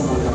ง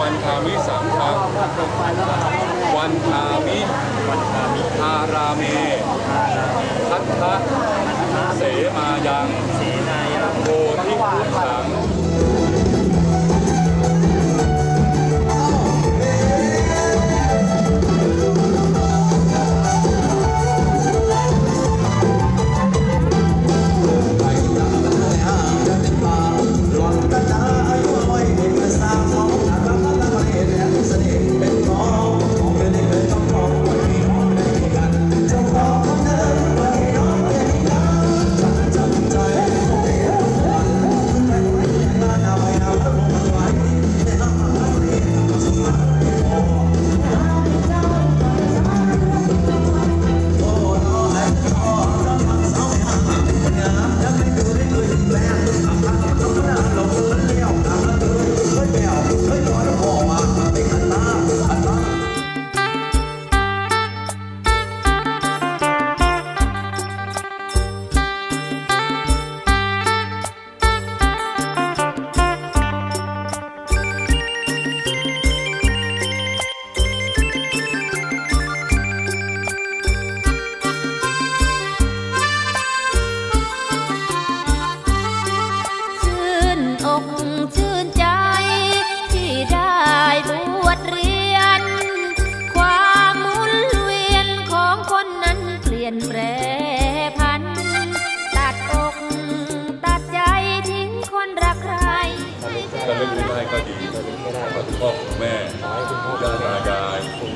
วันทามิสามครั้งวันทามิวันทามิอาราเมทัตทะเสมายังโพธิพุทธัง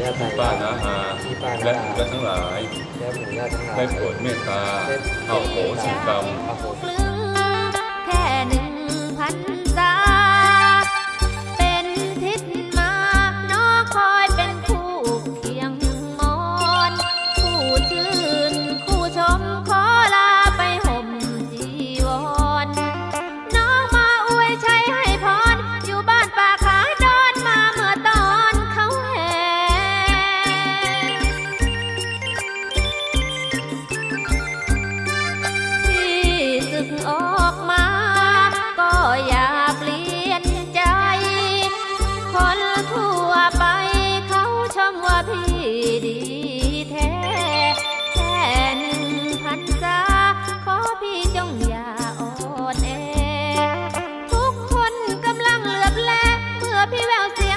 ายคุณป้านาอาและและทั้งหลายและหมู่ญาติทั้งหลายได้โปรดเมตตาเอาโหสิกรรมอโหสิเปลื พี่แววเสีย